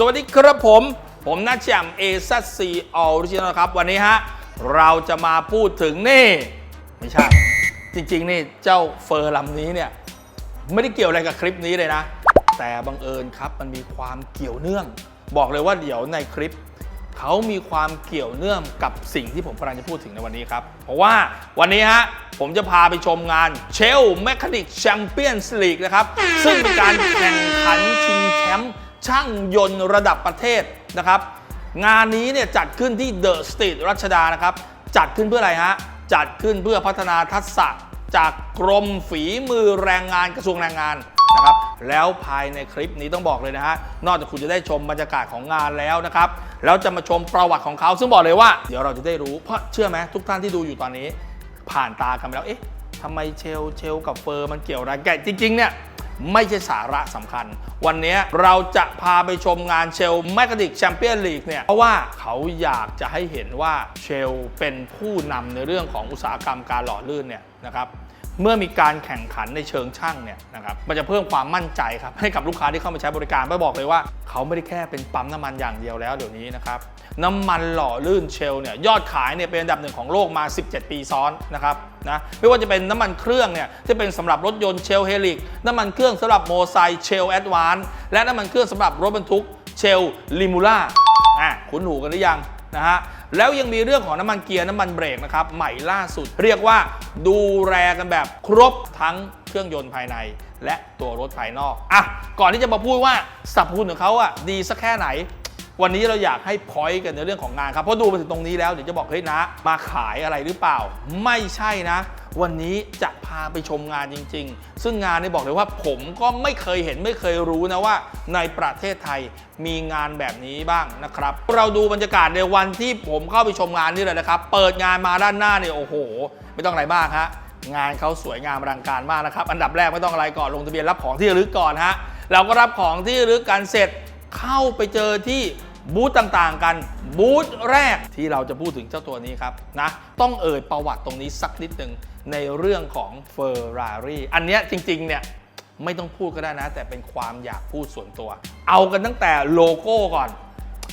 สวัสดีครับผม ผมนัทแชมเอซัสซีออริจินอลครับ วันนี้ฮะ เราจะมาพูดถึงนี่ ไม่ใช่ จริงๆ นี่เจ้าเฟอร์ลำนี้เนี่ย ไม่ได้เกี่ยวอะไรกับคลิปนี้เลยนะ แต่บังเอิญครับมันมีความเกี่ยวเนื่อง บอกเลยว่าเดี๋ยวในคลิป เขามีความเกี่ยวเนื่องกับสิ่งที่ผมกำลังจะพูดถึงในวันนี้ครับ เพราะว่าวันนี้ฮะผมจะพาไปชมงานเชลแมคานิกแชมเปี้ยนส์ลีกนะครับซึ่งเป็นการแข่งขันชิงแชมป์ ช่างยนต์ระดับประเทศนะครับ งานนี้เนี่ยจัดขึ้นที่เดอะสตรีทรัชดานะครับ จัดขึ้นเพื่ออะไรฮะ จัดขึ้นเพื่อพัฒนาทักษะจากกรมฝีมือแรงงานกระทรวงแรงงานนะครับ แล้วภายในคลิปนี้ต้องบอกเลยนะฮะ นอกจากคุณจะได้ชมบรรยากาศของงานแล้วนะครับ แล้วจะมาชมประวัติของเขา ซึ่งบอกเลยว่า เดี๋ยวเราจะได้รู้ เพราะเชื่อไหมทุกท่านที่ดูอยู่ตอนนี้ ผ่านตากันไปแล้ว เอ๊ะทำไมเชล เชลกับเฟอร์มันเกี่ยวอะไรกันจริงๆเนี่ย ไม่ใช่สาระสำคัญ วันนี้เราจะพาไปชมงานเชลแมกนิกแชมเปี้ยนลีกเนี่ย เพราะว่าเขาอยากจะให้เห็นว่าเชลเป็นผู้นำในเรื่องของอุตสาหกรรมการหล่อลื่นเนี่ยนะครับ เมื่อมีการแข่งขันในเชิงช่างเนี่ยนะครับมันจะเพิ่มความมั่นใจครับให้กับลูกค้าที่เข้ามาใช้บริการไม่บอกเลยว่าเขาไม่ได้แค่เป็นปั๊มน้ำมันอย่างเดียวแล้วเดี๋ยวนี้นะครับน้ำมันหล่อลื่นเชลเนี่ยยอดขายเนี่ยเป็นอันดับหนึ่งของโลกมา 17 ปีซ้อนนะครับนะไม่ว่าจะเป็นน้ำมันเครื่องเนี่ยที่เป็นสำหรับรถยนต์เชลเฮลิกน้ำมันเครื่องสำหรับโมไซเชลแอดวานและน้ำมันเครื่องสำหรับรถบรรทุกเชลลิมูล่าอะคุ้นหูกันหรือยัง นะฮะแล้วยังมีเรื่องของน้ำมันเกียร์น้ำมันเบรกนะครับใหม่ล่าสุด เรียกว่าดูแลกันแบบครบทั้งเครื่องยนต์ภายใน และตัวรถภายนอกอะก่อนที่จะมาพูดว่าสรรพคุณของเขาอะดีสักแค่ไหน วันนี้เราอยากให้พอยต์กันในเรื่องของงานครับเพราะดูมาถึงตรงนี้แล้วเดี๋ยวจะบอกเฮ้ยนะ มาขายอะไรหรือเปล่า ไม่ใช่นะ วันนี้จะพาไปชมงานจริง ๆ ซึ่งงานนี้บอกเลยว่าผมก็ไม่เคยเห็นไม่เคยรู้นะว่า ในประเทศไทยมีงานแบบนี้บ้างนะครับ เราดูบรรยากาศในวันที่ผมเข้าไปชมงานนี่เลยนะครับ เปิดงานมาด้านหน้าเนี่ยโอ้โห ไม่ต้องอะไรมากฮะงานเขาสวยงามอลังการมากนะครับ อันดับแรกไม่ต้องอะไรก่อนลงทะเบียนรับของที่ระลึกก่อนฮะเราก็รับของที่ระลึกกันเสร็จเข้าไปเจอที่ บูธต่างๆกัน บูธแรกที่เราจะพูดถึงเจ้าตัวนี้ครับนะต้องเอ่ยประวัติตรงนี้สักนิดหนึ่งในเรื่องของ Ferrari อันเนี้ยจริงๆเนี่ยไม่ต้องพูดก็ได้นะ แต่เป็นความอยากพูดส่วนตัว เอากันตั้งแต่โลโก้ก่อน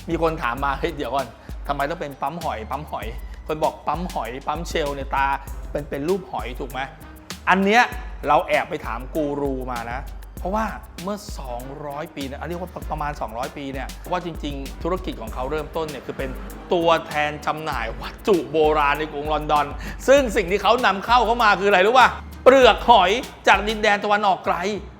มีคนถามมาเฮ้ยเดี๋ยวก่อนทำไมต้องเป็นปั๊มหอย ปั๊มหอย คนบอกปั๊มหอย ปั๊มเชลเนี่ยตาเป็นเป็นรูปหอยถูกไหมอันเนี้ยเราแอบไปถามกูรูมานะ ราะว่าเมื่อ 200 ปีนะอันนี้ว่าประมาณ 200 ปีเนี่ยว่าจริง ๆ ธุรกิจของเขาเริ่มต้นเนี่ยคือเป็นตัวแทนจำหน่ายวัตถุโบราณในกรุงลอนดอน ซึ่งสิ่งที่เขานำเข้าเข้ามาคืออะไรรู้ป่ะเปลือกหอยจากดินแดนตะวันออกไกล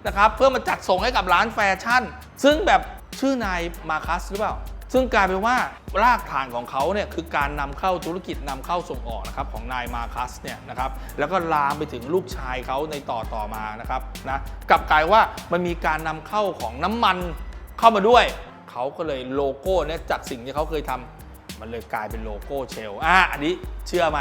นะครับเพื่อมาจัดส่งให้กับร้านแฟชั่น ซึ่งแบบชื่อนายมาคัสหรือเปล่า ซึ่งกลายเป็นว่ารากฐานของเขาเนี่ยคือการนำเข้าธุรกิจนำเข้าส่งออกนะครับของนายมาคัสเนี่ยนะครับแล้วก็ลามไปถึงลูกชายเขาในต่อต่อมานะครับนะกลับกลายว่ามันมีการนำเข้าของน้ำมันเข้ามาด้วย เขาก็เลยโลโก้เนี่ยจากสิ่งที่เขาเคยทำ มันเลยกลายเป็นโลโก้เชลอะอันนี้เชื่อไหม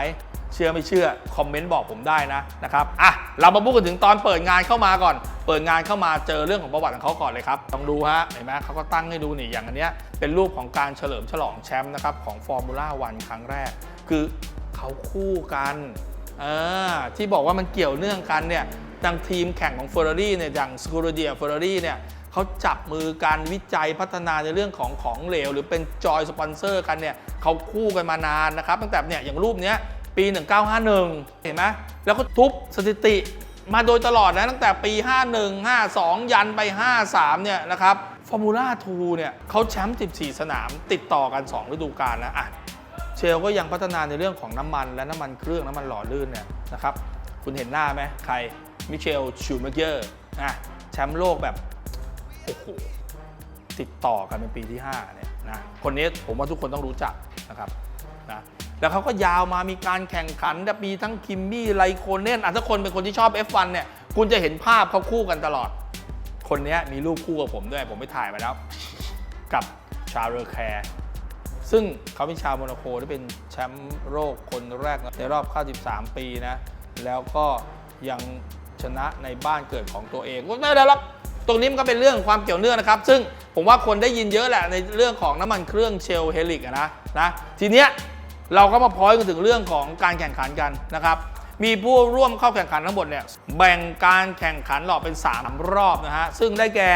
เชื่อไม่เชื่อ คอมเมนต์บอกผมได้นะนะครับอะเรามาพูดกันถึงตอนเปิดงานเข้ามาก่อน เปิดงานเข้ามาเจอเรื่องของประวัติของเขาก่อนเลยครับต้องดูฮะเห็นไหมเขาก็ตั้งให้ดูนี่อย่างอันเนี้ยเป็นรูปของการเฉลิมฉลองแชมป์นะครับของฟอร์มูล่าวันครั้งแรก คือเขาคู่กันเออที่บอกว่ามันเกี่ยวเนื่องกันเนี่ย ทางทีมแข่งของ f e r r a r i เนี่ยอย่างสกู r เดียเฟอร์รารี่เนี่ยเขาจับมือการวิจัยพัฒนาในเรื่องของของเหลว หรือเป็นจอยสปอนเซอร์กันเนี่ยเขาคู่กันมานานนะครับ ตั้งแต่เนี่ยอย่างรูปเนี้ยปี 1951 เห็นไหมแล้วก็ทุบสถิติมาโดยตลอดนะตั้งแต่ปี 51 52 ยันไป 53 เนี่ยนะครับฟอร์มูล่า2เนี่ยเขาแชมป์ 14 สนามติดต่อกัน 2 ฤดูกาลนะอะเชลก็ยังพัฒนาในเรื่องของน้ำมันและน้ำมันเครื่องน้ำมันหล่อลื่นเนี่ยนะครับ คุณเห็นหน้าไหมใคร มิเชลชูเมเกอร์อะแชมป์โลกแบบโอ้โหติดต่อกันเป็นปีที่5เนี่ยนะคนนี้ผมว่าทุกคนต้องรู้จักนะครับนะแล้วเขาก็ยาวมามีการแข่งขันแบบมีทั้งคิมมี่ไลโคเนนอะถ้าคนเป็นคนที่ชอบ F1 เนี่ยคุณจะเห็นภาพเขาคู่กันตลอด คนนี้มีรูปคู่กับผมด้วย ผมไปถ่ายมาแล้ว กับชาร์เรอแคร์ซึ่งเขาเป็นชาวโมนาโกที่เป็นแชมป์โลกคนแรกในรอบ 93 ปีนะ แล้วก็ยัง ชนะในบ้านเกิดของตัวเองไม่ได้หรอกตรงนี้มันก็เป็นเรื่องความเกี่ยวเนื่องนะครับ ซึ่งผมว่าคนได้ยินเยอะแหละในเรื่องของน้ำมันเครื่องเชลเฮลิกนะนะทีเนี้ยเราก็มาพอยกันถึงเรื่องของการแข่งขันกันนะครับ มีผู้ร่วมเข้าแข่งขันทั้งหมดเนี่ยแบ่งการแข่งขันหลอกเป็น 3 รอบนะฮะซึ่งได้แก่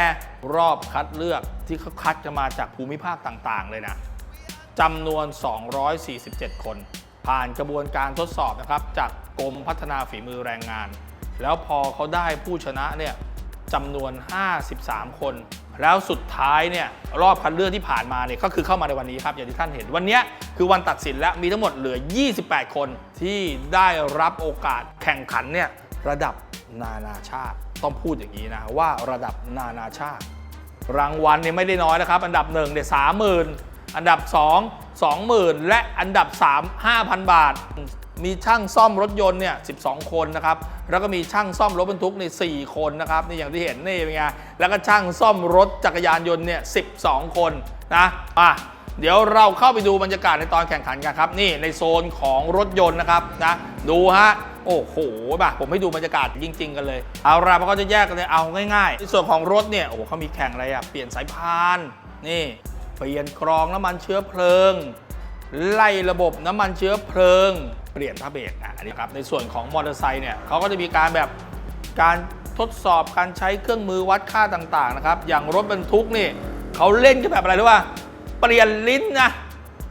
รอบคัดเลือกที่เขาคัดกันมาจากภูมิภาคต่างๆ เลยนะจำนวน 247 คน ผ่านกระบวนการทดสอบนะครับจากกรมพัฒนาฝีมือแรงงาน แล้วพอเขาได้ผู้ชนะเนี่ยจำนวน 53 คน แล้วสุดท้ายเนี่ยรอบคัดเลือกที่ผ่านมาเนี่ยก็คือเข้ามาในวันนี้ครับ อย่างที่ท่านเห็นวันนี้คือวันตัดสินและมีทั้งหมดเหลือ 28 คนที่ได้รับโอกาสแข่งขันเนี่ยระดับนานาชาติ ต้องพูดอย่างนี้นะว่าระดับนานาชาติ รางวัลเนี่ยไม่ได้น้อยนะครับ อันดับ1เนี่ยสามหมื่นอันดับ 2 20,000 และอันดับ 3 5,000 บาท มีช่างซ่อมรถยนต์เนี่ย12 คนนะครับ แล้วก็มีช่างซ่อมรถบรรทุกเนี่ย4คนนะครับนี่อย่างที่เห็นนี่เป็นไง แล้วก็ช่างซ่อมรถจักรยานยนต์เนี่ย12 คนนะอะเดี๋ยวเราเข้าไปดูบรรยากาศในตอนแข่งขันกันครับ นี่ในโซนของรถยนต์นะครับนะดูฮะโอ้โหแบบผมให้ดูบรรยากาศจริง ๆ กันเลย เอาละเพราะเขาจะแยกกันเลยเอาง่ายๆในส่วนของรถเนี่ยโอ้โหเขามีแข่งอะไรอะเปลี่ยนสายพานนี่เปลี่ยนกรองน้ำมันเชื้อเพลิง ไล่ระบบน้ำมันเชื้อเพลิง เปลี่ยนผ้าเบรกอะอันนี้ครับในส่วนของมอเตอร์ไซค์เนี่ยเขาก็จะมีการแบบการทดสอบการใช้เครื่องมือวัดค่าต่างๆนะครับอย่างรถบรรทุกนี่เขาเล่นกันแบบอะไรรู้ป่ะเปลี่ยนลิ้นนะ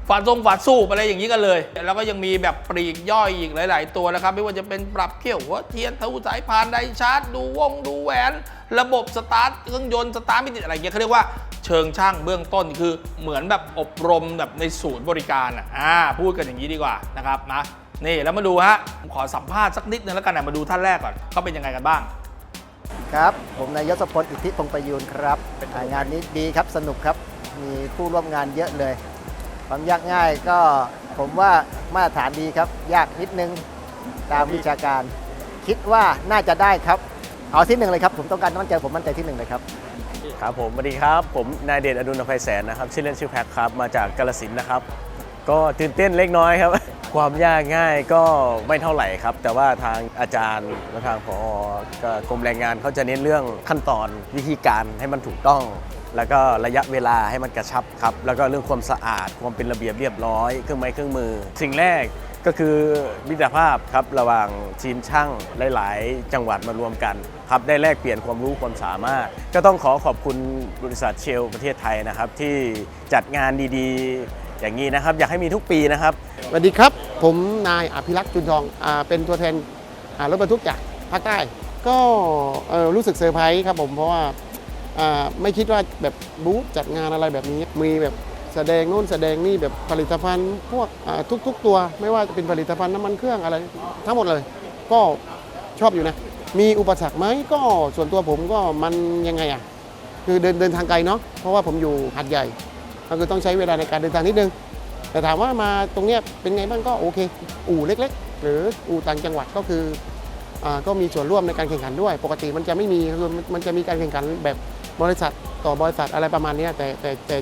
ฝาทรงฝาสูบอะไรอย่างนี้กันเลย แล้วก็ยังมีแบบปลีกย่อยอีกหลาย ๆ ตัวนะครับ ไม่ว่าจะเป็นปรับเขี้ยวหัวเทียนทูสายพานไดชาร์จดูวงดูแหวน ระบบสตาร์ทเครื่องยนต์สตาร์ทไม่ติดอะไรเงี้ยเขาเรียกว่าเชิงช่างเบื้องต้นคือเหมือนแบบอบรมแบบในศูนย์บริการอะพูดกันอย่างนี้ดีกว่านะครับนะ นี่แล้วมาดูฮะผมขอสัมภาษณ์สักนิดนึงแล้วกันนะมาดูท่านแรกก่อนเขาเป็นยังไงกันบ้าง ครับ ผมนายยศพลอิทธิพงษ์ประยูนครับอ่างานนี้ดีครับสนุกครับ มีผู้ร่วมงานเยอะเลย ความยากง่ายก็ผมว่ามาตรฐานดีครับ ยากนิดนึงตามวิชาการ คิดว่าน่าจะได้ครับ เอาที่หนึ่งเลยครับ ผมต้องการมั่นใจผมมั่นใจที่หนึ่งเลยครับ ครับผมสวัสดีครับผมนายเดชอดุลอภัยแสนนะครับชื่อเล่นชื่อแพ็คครับมาจากกาลสินธุ์นะครับ ก็ตื่นเต้นเล็กน้อยครับความยากง่ายก็ไม่เท่าไหร่ครับ แต่ว่าทางอาจารย์และทางพอกกรมแรงงานเขาจะเน้นเรื่องขั้นตอนวิธีการให้มันถูกต้อง แล้วก็ระยะเวลาให้มันกระชับครับ แล้วก็เรื่องความสะอาดความเป็นระเบียบเรียบร้อยเครื่องไม้เครื่องมือ สิ่งแรกก็คือมิตรภาพครับระหว่างทีมช่างหลาย ๆ จังหวัดมารวมกันครับได้แลกเปลี่ยนความรู้ความสามารถ ก็ต้องขอขอบคุณบริษัทเชลประเทศไทยนะครับ ที่จัดงานดีๆ อย่างนี้นะครับ อยากให้มีทุกปีนะครับ สวัสดีครับ ผมนายอภิรักษ์จุนทองอเป็นตัวแทนอ่ารถบรรทุกจากภาคใต้ ก็รู้สึกเซอร์ไพรส์ครับผมเพราะว่าไม่คิดว่าแบบบูธจัดงานอะไรแบบนี้ มีแบบแสดงโน่นแสดงนี่แบบผลิตภัณฑ์พวกทุก ๆ ตัวไม่ว่าจะเป็นผลิตภัณฑ์น้ำมันเครื่องอะไร ทั้งหมดเลย ก็ชอบอยู่นะ มีอุปสรรคไหมก็ส่วนตัวผมก็มันยังไงอะคือเดินเดินทางไกลเนาะเพราะว่าผมอยู่หัดใหญ่ก็คือต้องใช้เวลาในการเดินทางนิดนึง แต่ถามว่ามาตรงเนี้ยเป็นไงบ้างก็โอเค อู่เล็ก ๆ หรืออู่ต่างจังหวัดก็คืออก็มีส่วนร่วมในการแข่งขันด้วย ปกติมันจะไม่มีคือมันจะมีการแข่งขันแบบบริษัทต่อบริษัทอะไรประมาณนี้แต่แต่แต่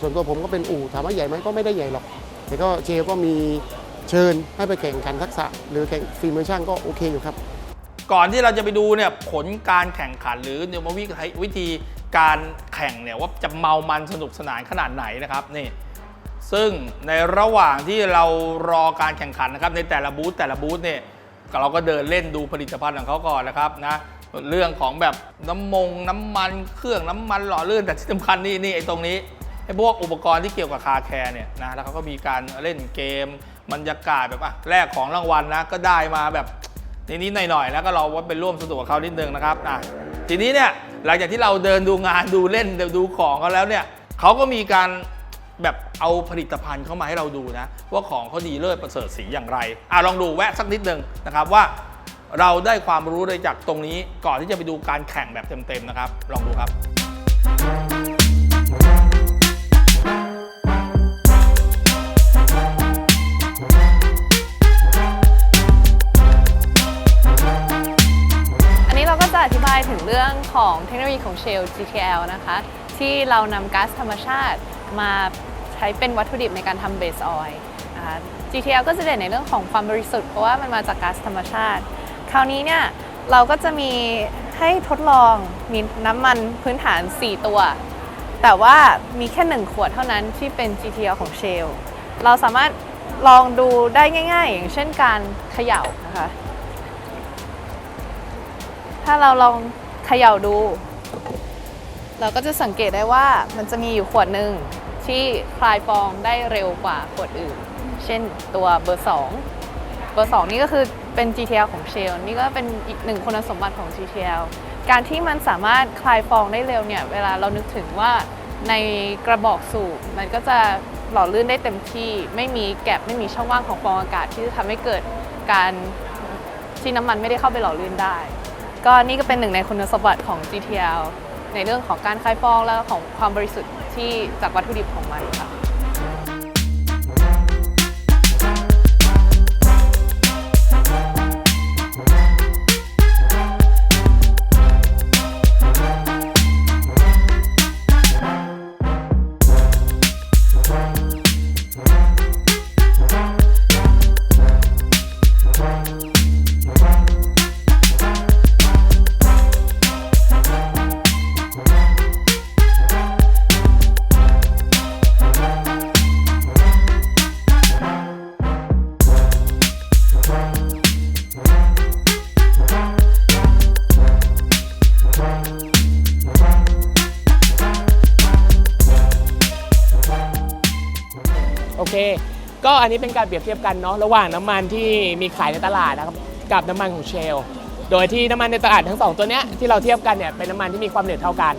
ส่วนตัวผมก็เป็นอู่ถามว่าใหญ่ไหมก็ไม่ได้ใหญ่หรอก แต่ก็เชลก็มีเชิญให้ไปแข่งขันทักษะ หรือแข่งฝีมือช่างก็โอเคอยู่ครับ ก่อนที่เราจะไปดูเนี่ยผลการแข่งขันหรือเนี่ยวิวิธีการแข่งเนี่ยว่าจะเมามันสนุกสนานขนาดไหนนะครับนี่ ซึ่งในระหว่างที่เรารอการแข่งขันนะครับ ในแต่ละบูธแต่ละบูธเนี่ยเราก็เดินเล่นดูผลิตภัณฑ์ของเขาก่อนนะครับนะเรื่องของแบบน้ำมงน้ำมันเครื่องน้ำมันหล่อลื่นแต่ที่สำคัญนี่นี่ไอ้ตรงนี้ไอ้พวกอุปกรณ์ที่เกี่ยวกับคาแคร์เนี่ยนะแล้วเขาก็มีการเล่นเกมบรรยากาศแบบอะแลกของรางวัลนะก็ได้มาแบบนิดๆหน่อยๆแล้วก็เราว่าเป็นร่วมสนุกกับเขานิดนึงนะครับอะทีนี้เนี่ยหลังจากที่เราเดินดูงานดูเล่นดูของเขาแล้วเนี่ยเขาก็มีการ แบบเอาผลิตภัณฑ์เข้ามาให้เราดูนะ ว่าของเขาดีเลิศประเสริฐสีอย่างไรอะลองดูแวะสักนิดนึงนะครับว่า เราได้ความรู้เลยจากตรงนี้ก่อนที่จะไปดูการแข่งแบบเต็มๆนะครับ ลองดูครับอันนี้เราก็จะอธิบายถึงเรื่องของเทคโนโลยีของ Shell GTL นะคะ ที่เรานำก๊าซธรรมชาติมา ช้เป็นวัตถุดิบในการทำเบสออยล์นะคะ GTL ก็จะเด่นในเรื่องของความบริสุทธิ์เพราะว่ามันมาจากก๊าซธรรมชาติ คราวนี้เนี่ยเราก็จะมีให้ทดลองมีน้ำมันพื้นฐาน 4 ตัว แต่ว่ามีแค่ 1 ขวดเท่านั้นที่เป็น GTL ของ Shell เราสามารถลองดูได้ง่าย ๆ อย่างเช่นการเขย่านะคะ ถ้าเราลองเขย่าดู เราก็จะสังเกตได้ว่ามันจะมีอยู่ขวดหนึ่ง ที่คลายฟองได้เร็วกว่าขวดอื่น เช่นตัวเบอร์ 2 เบอร์ 2 นี่ก็คือเป็น GTL ของ Shell นี่ก็เป็นอีกหนึ่งคุณสมบัติของ GTL การที่มันสามารถคลายฟองได้เร็วเนี่ย เวลาเรานึกถึงว่าในกระบอกสูบมันก็จะหล่อลื่นได้เต็มที่ ไม่มีแกลบไม่มีช่องว่างของฟองอากาศที่จะทำให้เกิดการที่น้ำมันไม่ได้เข้าไปหล่อลื่นได้ ก็นี่ก็เป็นหนึ่งในคุณสมบัติของ GTL ในเรื่องของการคายฟองและของความบริสุทธิ์ที่จากวัตถุดิบของมันค่ะ ก็อันนี้เป็นการเปรียบเทียบกันเนาะระหว่างน้ำมันที่มีขายในตลาดนะครับกับน้ำมันของเชล โดยที่น้ำมันในตลาดทั้งสองตัวเนี้ยที่เราเทียบกันเนี่ยเป็นน้ำมันที่มีความเหนืดเท่ากัน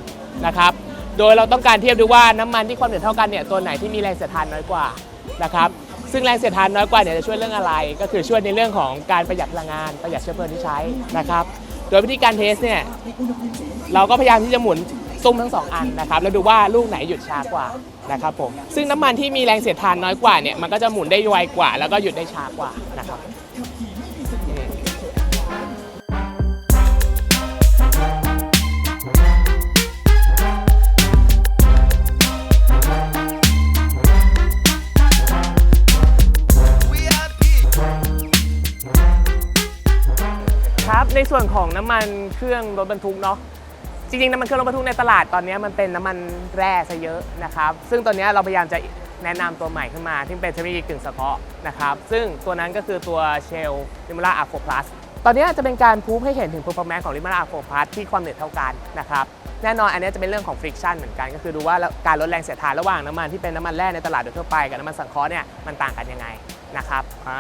นะครับโดยเราต้องการเทียบดูว่าน้ำมันที่ความเหนืดเท่ากันเนี่ยตัวไหนที่มีแรงเสียดทานน้อยกว่านะครับซึ่งแรงเสียดทานน้อยกว่าเนี่ยจะช่วยเรื่องอะไร ก็คือช่วยในเรื่องของการประหยัดพลังงานประหยัดเชื้อเพลิงที่ใช้นะครับ โดยวิธีการเทสเนี่ยเราก็พยายามที่จะหมุน ซุ้มทั้งสองอันนะครับแล้วดูว่าลูกไหนหยุดช้ากว่านะครับผมซึ่งน้ำมันที่มีแรงเสียดทานน้อยกว่าเนี่ยมันก็จะหมุนได้ไวกว่า แล้วก็หยุดได้ช้ากว่านะครับครับในส่วนของน้ำมันเครื่องรถบรรทุกเนาะ จริงๆน้ำมันเครื่องรถบรรทุกในตลาดตอนนี้มันเป็นน้ำมันแร่ซะเยอะนะครับ ซึ่งตอนนี้เราพยายามจะแนะนำตัวใหม่ขึ้นมา ที่เป็นเทคโนโลยีกึ่งสังเคราะห์นะครับ ซึ่งตัวนั้นก็คือตัว Shell l i m a r a Arco Plus ตอนนี้จะเป็นการพูฟให้เห็นถึง performance ของ l i m a r a Arco Plus ที่ความเหนืดเท่ากันนะครับ แน่นอนอันนี้จะเป็นเรื่องของ friction เหมือนกัน ก็คือดูว่าการลดแรงเสียดทานระหว่างน้ำมันที่เป็นน้ำมันแร่ในตลาดโดยทั่วไปกับน้ำมันสังเคราะห์เนี่ยมันต่างกันยังไงนะครับอ่า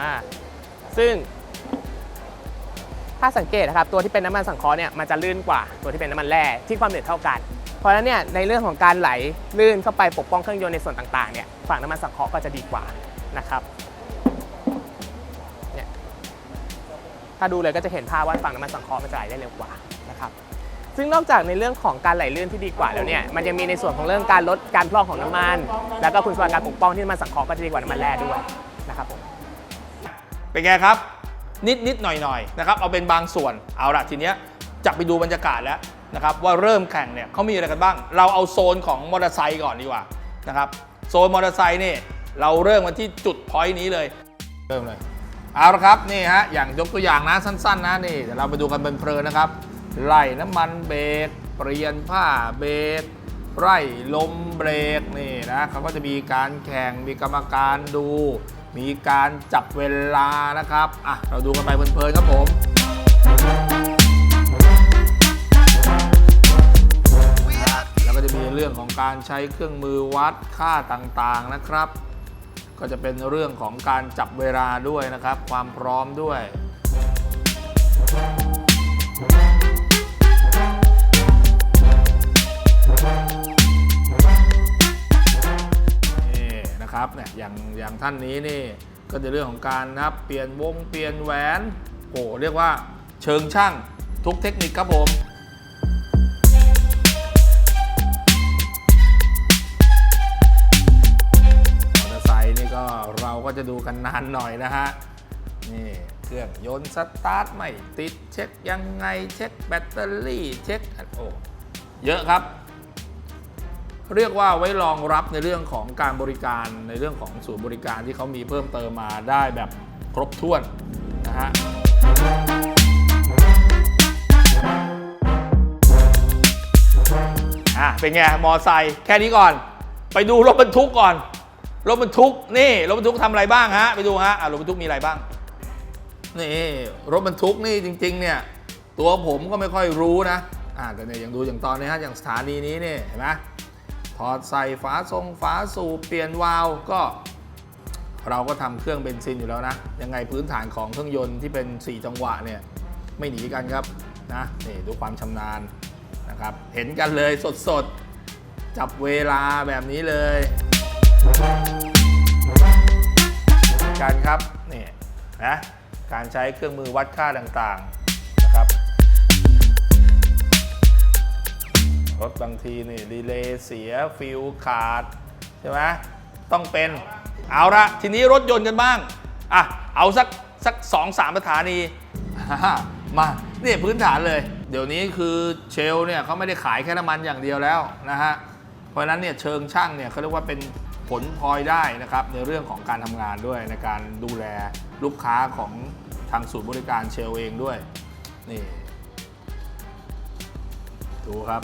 ซึ่ง ถ้าสังเกตนะครับตัวที่เป็นน้ำมันสังเคราะห์เนี่ยมันจะลื่นกว่าตัวที่เป็นน้ำมันแร่ที่ความเหนืดเท่ากัน เพราะฉะนั้นเนี่ยในเรื่องของการไหลลื่นเข้าไปปกป้องเครื่องยนต์ในส่วนต่างๆเนี่ยฝั่งน้ำมันสังเคราะห์ก็จะดีกว่านะครับเนี่ยถ้าดูเลยก็จะเห็นภาพว่าฝั่งน้ำมันสังเคราะห์มันจะไหลได้เร็วกว่านะครับซึ่งนอกจากในเรื่องของการไหลลื่นที่ดีกว่าแล้วเนี่ยมันยังมีในส่วนของเรื่องการลดการพร่องของน้ำมัน แล้วก็คุณสมบัติการปกป้องที่น้ำมันสังเคราะห์ก็จะดีกว่าน้ำมันแร่ด้วยนะครับผมเป็นไงครับ นิดนิดหน่อยหน่อยนะครับเอาเป็นบางส่วนเอาละทีเนี้ยจะไปดูบรรยากาศแล้วนะครับว่าเริ่มแข่งเนี่ยเขามีอะไรกันบ้าง เราเอาโซนของมอเตอร์ไซค์ก่อนดีกว่านะครับโซนมอเตอร์ไซค์นี่เราเริ่มกันที่จุดพอยต์นี้เลยเริ่มเลยเอาละครับนี่ฮะอย่างยกตัวอย่างนะสั้น ๆ นะนี่เดี๋ยวเราไปดูกันเพลินๆนะครับไล่น้ำมันเบรกเปลี่ยนผ้าเบรกไล่ลมเบรกนี่นะเขาก็จะมีการแข่งมีกรรมการดู มีการจับเวลานะครับ อะ เราดูกันไปเพลินๆครับผมแล้วก็จะมีเรื่องของการใช้เครื่องมือวัดค่าต่างๆนะครับ ก็จะเป็นเรื่องของการจับเวลาด้วยนะครับ ความพร้อมด้วย นะครับเนี่ยอย่างอย่างท่านนี้นี่ก็จะเรื่องของการนะครับเปลี่ยนวงเปลี่ยนแหวนโอ้เรียกว่าเชิงช่างทุกเทคนิคครับผมมอเตอร์ไซค์นี่ก็เราก็จะดูกันนานหน่อยนะฮะนี่เครื่องยนต์สตาร์ทไม่ติดเช็คยังไงเช็คแบตเตอรี่เช็คโอ้เยอะครับ เรียกว่าไว้รองรับในเรื่องของการบริการในเรื่องของศูนย์บริการที่เขามีเพิ่มเติมมาได้แบบครบถ้วนนะฮะอะเป็นไงมอไซค์แค่นี้ก่อน ไปดูรถบรรทุกก่อน รถบรรทุกนี่รถบรรทุกทำอะไรบ้างฮะ ไปดูฮะอะรถบรรทุกมีอะไรบ้าง นี่รถบรรทุกนี่จริง ๆ เนี่ย ตัวผมก็ไม่ค่อยรู้นะอ่าแต่เนี่ยอย่างดูอย่างตอนนี้ฮะอย่างสถานีนี้เนี่ยเห็นไหม อดใส่ฝาทรงฝาสูบเปลี่ยนวาล์วก็ เราก็ทำเครื่องเบนซินอยู่แล้วนะ ยังไงพื้นฐานของเครื่องยนต์ที่เป็น 4 จังหวะเนี่ยไม่หนีกันครับนะนี่ดูความชำนาญนะครับ เห็นกันเลยสดๆ จับเวลาแบบนี้เลยกันครับนี่นะการใช้เครื่องมือวัดค่าต่างๆ รถบางทีนี่รีเลย์เสียฟิวขาดใช่ไหมต้องเป็นเอาละทีนี้รถยนต์กันบ้างอะเอาสักสักสองสามสถานีมาเนี่ยพื้นฐานเลย เดี๋ยวนี้คือเชลเนี่ยเขาไม่ได้ขายแค่น้ำมันอย่างเดียวแล้วนะฮะเพราะนั้นเนี่ยเชิงช่างเนี่ยเขาเรียกว่าเป็นผลพลอยได้นะครับในเรื่องของการทำงานด้วยในการดูแลลูกค้าของทางศูนย์บริการเชลเองด้วยนี่ดูครับ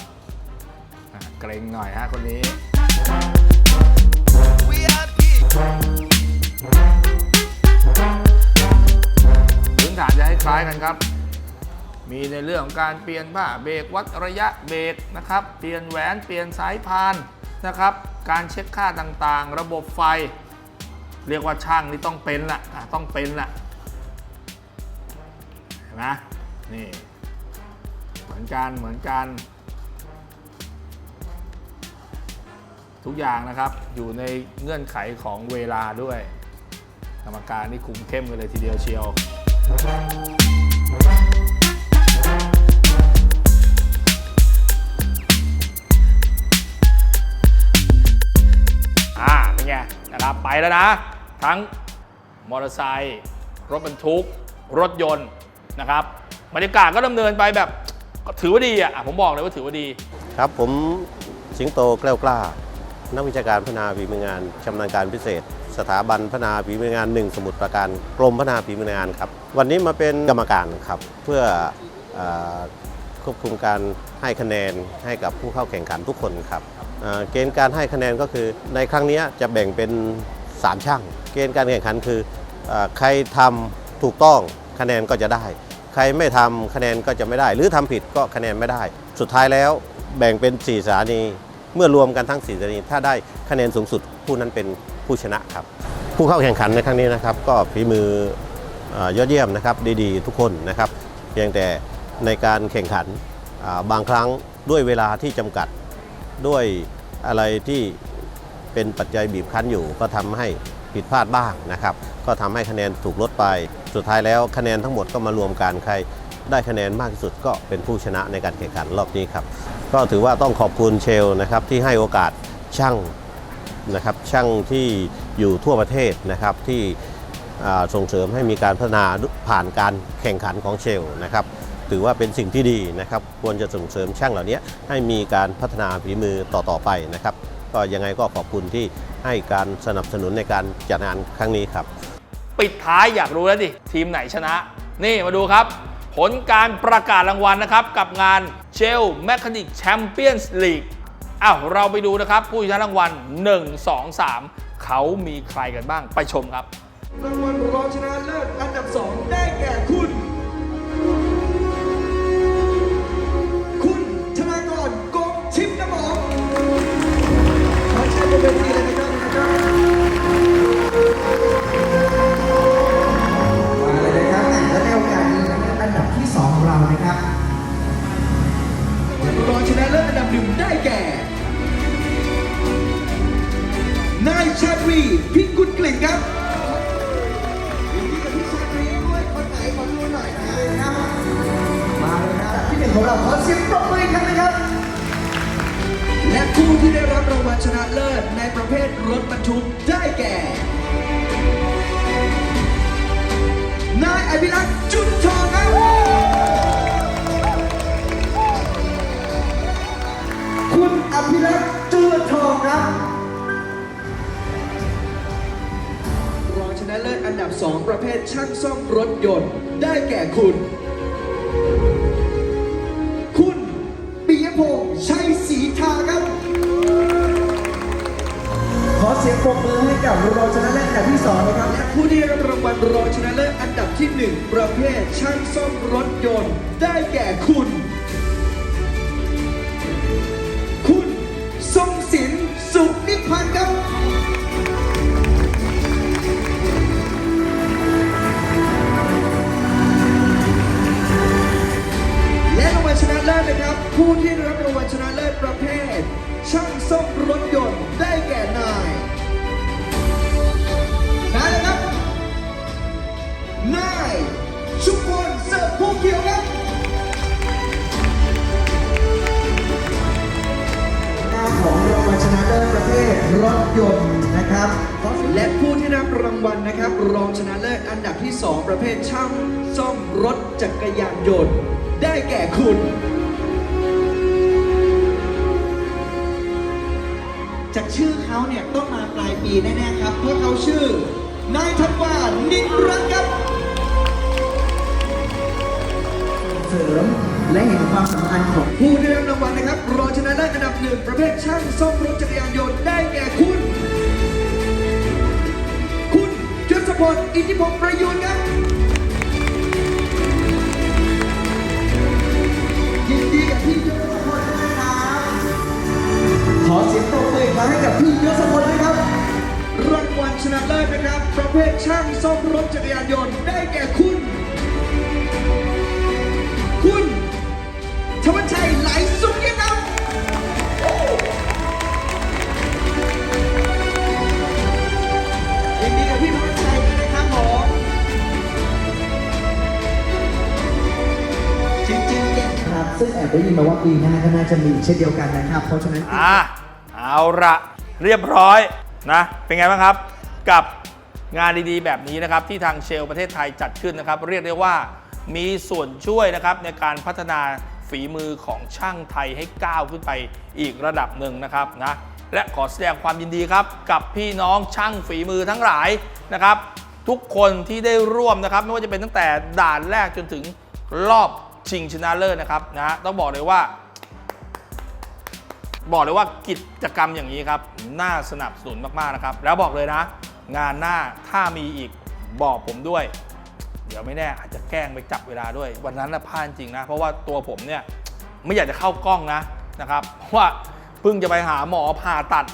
เกรงหน่อยฮะคนนี้ พื้นฐานจะให้คล้ายกันครับ มีในเรื่องของการเปลี่ยนผ้าเบรกวัดระยะเบรกนะครับ เปลี่ยนแหวนเปลี่ยนสายพานนะครับ การเช็คค่าต่างๆ ระบบไฟ เรียกว่าช่างนี่ต้องเป็นละอะต้องเป็นละเห็นไหมนี่ เหมือนกันเหมือนกัน ทุกอย่างนะครับอยู่ในเงื่อนไขของเวลาด้วย กรรมการนี่คุมเข้มกันเลยทีเดียวเชียว อ่าเป็นไงนะครับไปแล้วนะ ทั้งมอเตอร์ไซค์รถบรรทุก รถยนต์นะครับบรรยากาศก็ดำเนินไปแบบถือว่าดีอะอะผมบอกเลยว่าถือว่าดี ครับผมสิงโตแกล้วกล้า นักวิชาการพัฒนาฝีมืองานชำนาญการพิเศษ สถาบันพัฒนาฝีมืองานหนึ่งสมุทรปราการกรมพัฒนาฝีมืองานครับ วันนี้มาเป็นกรรมการครับ เพื่ออควบคุมการให้คะแนนให้กับผู้เข้าแข่งขันทุกคนครับเกณฑ์การให้คะแนนก็คือ ในครั้งนี้จะแบ่งเป็น 3 ช่าง เกณฑ์การแข่งขันคืออใครทำถูกต้องคะแนนก็จะได้ ใครไม่ทำคะแนนก็จะไม่ได้ หรือทำผิดก็คะแนนไม่ได้ สุดท้ายแล้วแบ่งเป็น 4 สถานี เมื่อรวมกันทั้ง4สถานีถ้าได้คะแนนสูงสุดผู้นั้นเป็นผู้ชนะครับ ผู้เข้าแข่งขันในครั้งนี้นะครับ ก็ฝีมืออยอดเยี่ยมนะครับดีๆ ทุกคนนะครับ เพียงแต่ในการแข่งขันบางครั้งด้วยเวลาที่จำกัดด้วยอะไรที่เป็นปัจจัยบีบคั้นอยู่ ก็ทำให้ผิดพลาดบ้างนะครับ ก็ทำให้คะแนนถูกลดไป สุดท้ายแล้วคะแนนทั้งหมดก็มารวมกันใคร ได้คะแนนมากที่สุดก็เป็นผู้ชนะในการแข่งขันรอบนี้ครับ ก็ถือว่าต้องขอบคุณเชลนะครับที่ให้โอกาสช่างนะครับช่างที่อยู่ทั่วประเทศนะครับที่ส่งเสริมให้มีการพัฒนาผ่านการแข่งขันของเชลนะครับถือว่าเป็นสิ่งที่ดีนะครับ ควรจะส่งเสริมช่างเหล่านี้ให้มีการพัฒนาฝีมือต่อๆไปนะครับ ก็ยังไงก็ขอบคุณที่ให้การสนับสนุนในการจัดงานครั้งนี้ครับ ปิดท้ายอยากรู้แล้วดิทีมไหนชนะ นี่มาดูครับ ผลการประกาศรางวัลนะครับ กับงานเชลแมค h นิกแชมเปี้ยนส์ลีกอ้าวเราไปดูนะครับ ผู้ชนะรางวัล 1 2 3 เขามีใครกันบ้างไปชมครับ รางวัลรองชนะเลิศอันดับสองได้แก่คุณ ได้แก่ นายชาตรีพิกุลกลิ่นครับมาเลยครับที่หนึ่งของเราขอเสียงปรบมืออีกครั้งนะครับ และผู้ที่ได้รับรางวัลชนะเลิศในประเภทรถบรรทุกได้แก่ นายอภิรักษ์จุนทอง อภิรักษ์จุนทองครับ รองชนะเลิศอันดับ 2 ประเภทช่างซ่อมรถยนต์ ได้แก่คุณ คุณปิยพงษ์ชัยศรีทาครับ ขอเสียงปรบมือให้กับรองชนะเลิศอันดับที่สองนะครับ และผู้ที่รับรางวัลรองชนะเลิศอันดับที่หนึ่งประเภทช่างซ่อมรถยนต์ ได้แก่คุณ จากชื่อเขาเนี่ยต้องมาปลายปีแน่ๆครับ เพราะเขาชื่อนายธันวานิรัตน์ครับเสริมและเห็นความสำคัญของผู้ได้รับรางวัลนะครับรองชนะเลิศอันดับหนึ่งประเภทช่างซ่อมรถจักรยานยนต์ได้แก่คุณ คุณยศพลอิทธิพงศ์ประยูนครับ ขอเสียงปรบมืออีกครั้งให้กับพี่ยศพลด้วยครับ รางวัลชนะเลิศนะครับ ประเภทช่างซ่อมรถจักรยานยนต์ได้แก่คุณ คุณธวัชชัยไหลสุขเยี่ยมครับ ยินดีกับพี่ธวัชชัยด้วยนะครับผมจริงๆเนี่ยครับ ซึ่งแอบได้ยินมาว่าปีหน้าก็น่าจะมีเช่นเดียวกันนะครับ เพราะฉะนั้น อ่าเอา ละเรียบร้อยนะ เป็นไงบ้างครับ กับงานดีๆ แบบนี้นะครับ ที่ทางเชลประเทศไทยจัดขึ้นนะครับ เรียกได้ว่ามีส่วนช่วยนะครับในการพัฒนาฝีมือของช่างไทยให้ก้าวขึ้นไปอีกระดับหนึ่งนะครับนะและขอแสดงความยินดีครับ กับพี่น้องช่างฝีมือทั้งหลายนะครับ ทุกคนที่ได้ร่วมนะครับ ไม่ว่าจะเป็นตั้งแต่ด่านแรกจนถึงรอบชิงชนะเลิศนะครับนะต้องบอกเลยว่า บอกเลยว่ากิจกรรมอย่างนี้ครับน่าสนับสนุนมากๆนะครับ แล้วบอกเลยนะ งานหน้าถ้ามีอีกบอกผมด้วย เดี๋ยวไม่แน่อาจจะแกล้งไปจับเวลาด้วย วันนั้นนะพลาดจริงนะ เพราะว่าตัวผมเนี่ยไม่อยากจะเข้ากล้องนะนะครับเพราะว่าเพิ่งจะไปหาหมอผ่าตัด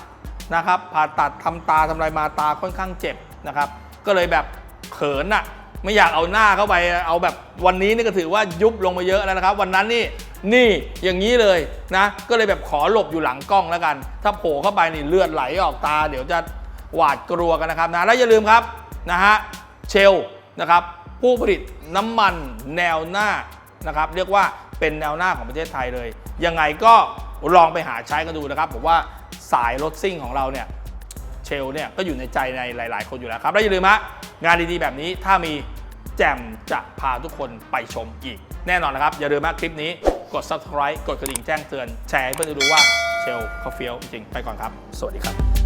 นะครับ ผ่าตัดทำตาทำอะไรมาตาค่อนข้างเจ็บนะครับ ก็เลยแบบเขินอะไม่อยากเอาหน้าเข้าไปเอาแบบวันนี้นี่ก็ถือว่ายุบลงมาเยอะแล้วนะครับ วันนั้นนี่ นี่อย่างนี้เลยนะ ก็เลยแบบขอหลบอยู่หลังกล้องแล้วกัน ถ้าโผล่เข้าไปนี่เลือดไหลออกตา เดี๋ยวจะหวาดกลัวกันนะครับนะแล้วอย่าลืมครับนะฮะเชลนะครับผู้ผลิตน้ำมันแนวหน้านะครับเรียกว่าเป็นแนวหน้าของประเทศไทยเลย ยังไงก็ลองไปหาใช้กันดูนะครับผมว่าสายรถซิ่งของเราเนี่ยเชลเนี่ยก็อยู่ในใจในหลาย ๆ คนอยู่แล้วครับและอย่าลืมฮะงานดีๆแบบนี้ถ้ามีแจมจะพาทุกคนไปชมอีก แน่นอนนะครับ อย่าลืมฮะคลิปนี้ กด subscribe กดกระดิ่งแจ้งเตือน แชร์ให้เพื่อนๆดูว่าเชลเขาเฟี้ยวจริงๆไปก่อนครับ สวัสดีครับ